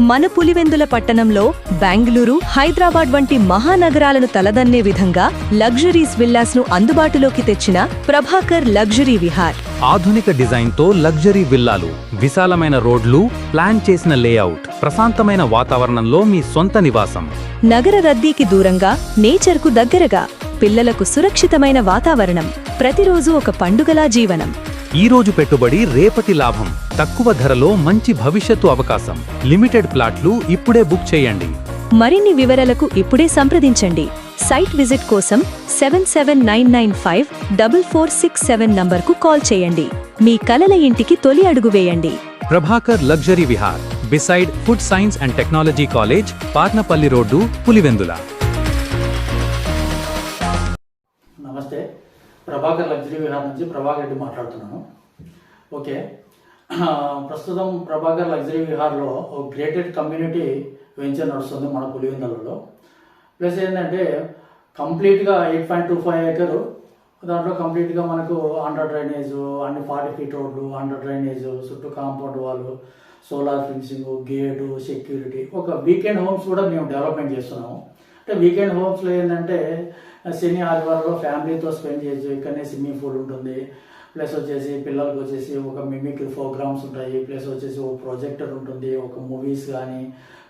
మన పులివెందుల పట్టణంలో బెంగళూరు హైదరాబాద్ వంటి మహానగరాలను తలదన్నే విధంగా లగ్జరీస్ విల్లాస్ను అందుబాటులోకి తెచ్చిన ప్రభాకర్ లగ్జరీ విహార్. ఆధునిక డిజైన్తో లగ్జరీ విల్లాలు విశాలమైన రోడ్లు ప్లాన్ చేసిన లేఅవుట్ ప్రశాంతమైన వాతావరణంలో మీ సొంత నివాసం. నగర రద్దీకి దూరంగా నేచర్కు దగ్గరగా పిల్లలకు సురక్షితమైన వాతావరణం ప్రతిరోజు ఒక పండుగలా జీవనం. ఈ రోజు పెట్టుబడి రేపటి లాభం. తక్కువ ధరలో మంచి భవిష్యత్తు అవకాశం. లిమిటెడ్ ప్లాట్లు ఇప్పుడే బుక్ చేయండి. మరిన్ని వివరాలకు ఇప్పుడే సంప్రదించండి. సైట్ విజిట్ కోసం seven seven nine nine five double four six seven నంబర్కు కాల్ చేయండి. మీ కలల ఇంటికి తొలి అడుగు వేయండి. Prabhakar luxury Vihar beside food science and technology college Patnapalli road Pulivendula. Prabhakar luxury Vihar నుంచి ప్రభాకర్ రెడ్డి మాట్లాడుతున్నాను. ఓకే. ప్రస్తుతం ప్రభాకర్ లగ్జరీ విహార్లో ఒక గ్రేటెడ్ కమ్యూనిటీ వెంచర్ నడుస్తుంది మన పులివెందులలో. ప్లస్ ఏంటంటే కంప్లీట్గా ఎయిట్ పాయింట్ టూ ఫైవ్ ఏకరు. దాంట్లో కంప్లీట్గా మనకు అండర్ డ్రైనేజ్ అన్ని ఫార్టీ ఫీట్ రోడ్లు అండర్ డ్రైనేజ్ చుట్టూ కాంపౌండ్ వాళ్ళు సోలార్ ఫెన్సింగ్ గేటు సెక్యూరిటీ. ఒక వీకెండ్ హోమ్స్ కూడా మేము డెవలప్మెంట్ చేస్తున్నాము. అంటే వీకెండ్ హోమ్స్లో ఏంటంటే శని ఆదివారంలో ఫ్యామిలీతో స్పెండ్ చేయొచ్చు ఇక్కడనే స్విమ్మింగ్ పూల్ ఉంటుంది. ప్లస్ వచ్చేసి పిల్లలకు వచ్చేసి ఒక మిమిక్ ప్రోగ్రామ్స్ ఉంటాయి. ప్లస్ వచ్చేసి ఒక ప్రొజెక్టర్ ఉంటుంది ఒక మూవీస్ కానీ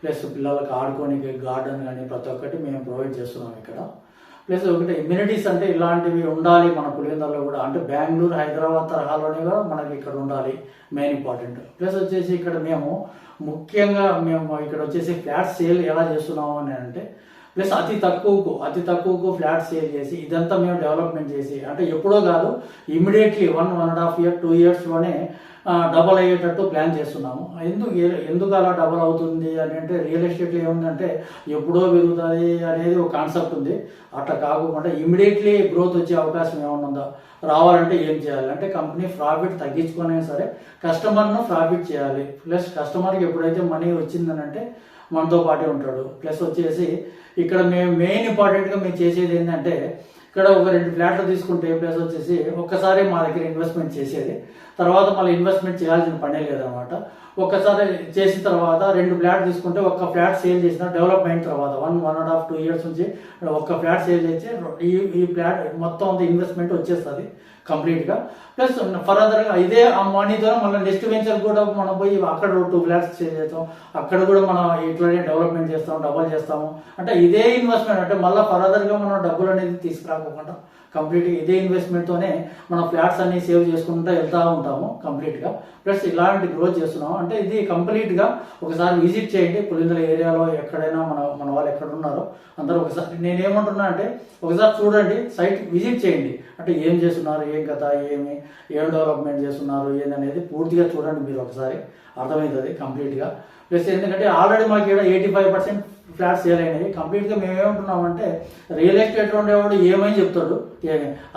ప్లస్ పిల్లలకు ఆడుకోనికి గార్డెన్ కానీ ప్రతి ఒక్కటి మేము ప్రొవైడ్ చేస్తున్నాం ఇక్కడ. ప్లస్ ఒకటి ఇమ్యూనిటీస్ అంటే ఇలాంటివి ఉండాలి మన పులివెందులలో కూడా. అంటే బెంగళూరు హైదరాబాద్ తరహాలోనే కూడా మనకి ఇక్కడ ఉండాలి మెయిన్ ఇంపార్టెంట్. ప్లస్ వచ్చేసి ఇక్కడ మేము ముఖ్యంగా మేము ఇక్కడ వచ్చేసి ఫ్లాట్ సేల్ ఎలా చేస్తున్నాము అని అంటే ప్లస్ అతి తక్కువకు అతి తక్కువకు ఫ్లాట్ సేల్ చేసి ఇదంతా మేము డెవలప్మెంట్ చేసి అంటే ఎప్పుడో కాదు immediately one one and half year two ఇయర్స్లోనే double అయ్యేటట్టు ప్లాన్ చేస్తున్నాము. ఎందుకు ఎందుకు అలా డబల్ అవుతుంది అని అంటే రియల్ ఎస్టేట్లో ఏముందంటే ఎప్పుడో పెరుగుతుంది అనేది ఒక కాన్సెప్ట్ ఉంది. అట్లా కాకుండా ఇమీడియట్లీ గ్రోత్ వచ్చే అవకాశం ఏమైనా ఉందా? రావాలంటే ఏం చేయాలి? అంటే కంపెనీ ప్రాఫిట్ తగ్గించుకునే సరే కస్టమర్ను ప్రాఫిట్ చేయాలి. ప్లస్ కస్టమర్కి ఎప్పుడైతే మనీ వచ్చిందని అంటే మనతో పాటే ఉంటాడు. ప్లస్ వచ్చేసి ఇక్కడ మేము మెయిన్ ఇంపార్టెంట్గా మేము చేసేది ఏంటంటే ఇక్కడ ఒక రెండు ఫ్లాట్లు తీసుకుంటే ప్లస్ వచ్చేసి ఒక్కసారి మా దగ్గర ఇన్వెస్ట్మెంట్ చేసేది. తర్వాత మళ్ళీ ఇన్వెస్ట్మెంట్ చేయాల్సిన పనే లేదనమాట ఒక్కసారి చేసిన తర్వాత రెండు ఫ్లాట్ తీసుకుంటే ఒక్క ఫ్లాట్ సేల్ చేసిన డెవలప్ అయిన తర్వాత one one and half two years నుంచి ఒక్క ఫ్లాట్ సేల్ చేసి ఈ ఈ ఫ్లాట్ మొత్తం అంత ఇన్వెస్ట్మెంట్ వచ్చేస్తుంది కంప్లీట్గా. ప్లస్ ఫర్దర్గా ఇదే ఆ మనీతో మళ్ళీ నెక్స్ట్ వెంచర్ కూడా మనం పోయి అక్కడ టూ ఫ్లాట్స్ సేల్ చేస్తాం. అక్కడ కూడా మనం ఇట్లానే డెవలప్మెంట్ చేస్తాం డబల్ చేస్తాము. అంటే ఇదే ఇన్వెస్ట్మెంట్ అంటే మళ్ళీ ఫర్దర్గా మనం డబ్బులు అనేది తీసుకురాకుండా కంప్లీట్గా ఇదే ఇన్వెస్ట్మెంట్తోనే మనం ఫ్లాట్స్ అన్ని సేవ్ చేసుకుంటూ వెళ్తూ ఉంటాము కంప్లీట్గా. ప్లస్ ఇలాంటి గ్రోత్ చేస్తున్నాము. అంటే ఇది కంప్లీట్గా ఒకసారి విజిట్ చేయండి. పులిందల ఏరియాలో ఎక్కడైనా మన మన వాళ్ళు ఎక్కడ ఉన్నారో అందరూ ఒకసారి నేనేమంటున్నా అంటే ఒకసారి చూడండి సైట్ విజిట్ చేయండి. అంటే ఏం చేస్తున్నారు ఏం కథ ఏమి ఏం డెవలప్మెంట్ చేస్తున్నారు ఏందనేది పూర్తిగా చూడండి మీరు ఒకసారి. అర్థమవుతుంది కంప్లీట్గా. ప్లస్ ఎందుకంటే ఆల్రెడీ మాకు ఇక్కడ eighty five percent flats sale అయినాయి. కంప్లీట్గా మేమేమంటున్నామంటే రియల్ ఎస్టేట్ ఉండేవాడు ఏమని చెప్తాడు?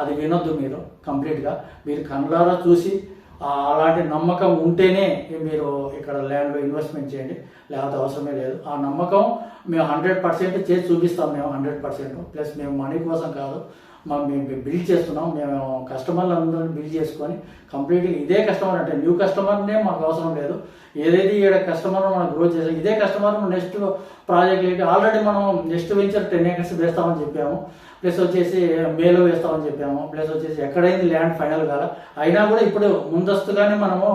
అది వినొద్దు మీరు కంప్లీట్గా మీరు కళ్ళారా చూసి అలాంటి నమ్మకం ఉంటేనే మీరు ఇక్కడ ల్యాండ్లో ఇన్వెస్ట్మెంట్ చేయండి. లేకపోతే అవసరమే లేదు. ఆ నమ్మకం మేము హండ్రెడ్ పర్సెంట్ చేసి చూపిస్తాం మేము హండ్రెడ్ పర్సెంట్ ప్లస్ మేము మనీ కోసం కాదు. మేము బిల్డ్ చేస్తున్నాం మేము కస్టమర్లు అందరిని బిల్డ్ చేసుకొని కంప్లీట్గా ఇదే కస్టమర్ అంటే న్యూ కస్టమర్నే మాకు అవసరం లేదు. ఏదైతే ఈడ కస్టమర్ మనం గ్రో చేసాం ఇదే కస్టమర్ నెక్స్ట్ ప్రాజెక్ట్ ఆల్రెడీ మనం నెక్స్ట్ వెంచర్ టెన్ ఏకర్స్ వేస్తామని చెప్పాము. ప్లస్ వచ్చేసి మేలో వేస్తామని చెప్పాము. ప్లస్ వచ్చేసి ఎక్కడైంది ల్యాండ్ ఫైనల్ కాల అయినా కూడా ఇప్పుడు ముందస్తుగానే మనము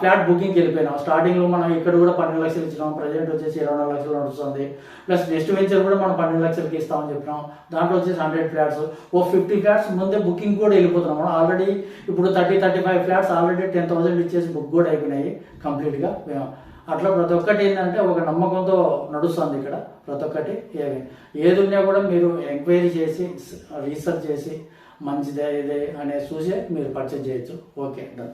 ఫ్లాట్ బుకింగ్కి వెళ్ళిపోయినాం. స్టార్టింగ్లో మనం ఇక్కడ కూడా పన్నెండు లక్షలు ఇచ్చినాం. ప్రజెంట్ వచ్చేసి ఇరవై నాలుగు లక్షలు నడుస్తుంది. ప్లస్ నెక్స్ట్ వెంచర్ కూడా మనం పన్నెండు లక్షలకి ఇస్తామని చెప్పినాం. దాంట్లో వచ్చేసి హండ్రెడ్ ఫ్లాట్స్. ఓ ఫిఫ్టీ ఫ్లాట్స్ ముందే బుకింగ్ కూడా వెళ్ళిపోతున్నాం. మనం ఆల్రెడీ ఇప్పుడు thirty thirty five flats already ten thousand ఇచ్చేసి బుక్ కూడా అయిపోయినాయి కంప్లీట్గా. అట్లా ప్రతి ఒక్కటి ఏంటంటే ఒక నమ్మకంతో నడుస్తుంది ఇక్కడ. ప్రతి ఒక్కటి ఏమి. ఏది ఉన్నా కూడా మీరు ఎంక్వైరీ చేసి రీసెర్చ్ చేసి మంచిదే ఇదే అనేది చూసే మీరు పర్చేజ్ చేయొచ్చు. Okay done.